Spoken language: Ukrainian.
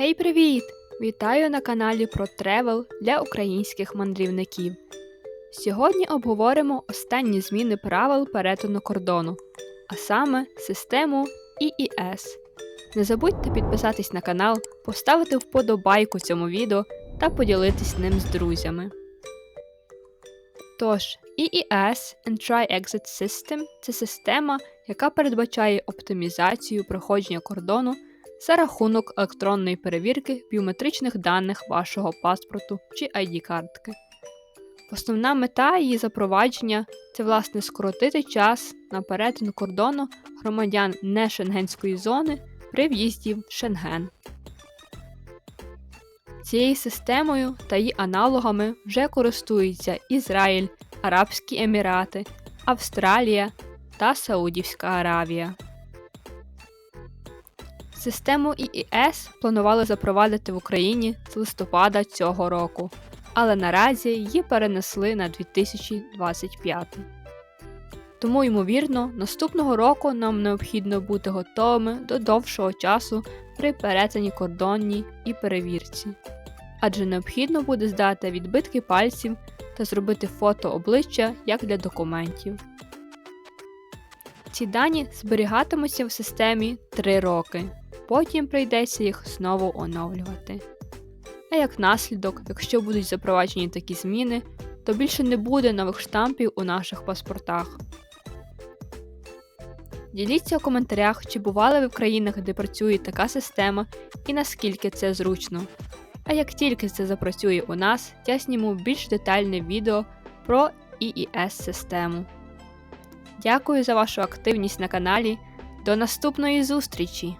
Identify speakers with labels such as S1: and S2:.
S1: Гей, привіт! Вітаю на каналі про тревел для українських мандрівників. Сьогодні обговоримо останні зміни правил перетину кордону, а саме систему EES. Не забудьте підписатись на канал, поставити вподобайку цьому відео та поділитись ним з друзями. Тож, EES Entry-Exit System це система, яка передбачає оптимізацію проходження кордону за рахунок електронної перевірки біометричних даних вашого паспорту чи ID-картки. Основна мета її запровадження це власне скоротити час на перетин кордону громадян не шенгенської зони при в'їзді в Шенген. Цією системою та її аналогами вже користуються Ізраїль, Арабські Емірати, Австралія та Саудівська Аравія. Систему ІІС планували запровадити в Україні з листопада цього року, але наразі її перенесли на 2025. Тому, ймовірно, наступного року нам необхідно бути готовими до довшого часу при перетині кордонній і перевірці, адже необхідно буде здати відбитки пальців та зробити фото обличчя як для документів. Ці дані зберігатимуться в системі 3 роки, потім прийдеться їх знову оновлювати. А як наслідок, якщо будуть запроваджені такі зміни, то більше не буде нових штампів у наших паспортах. Діліться у коментарях, чи бували ви в країнах, де працює така система і наскільки це зручно. А як тільки це запрацює у нас, я зніму більш детальне відео про EES систему. Дякую за вашу активність на каналі. До наступної зустрічі!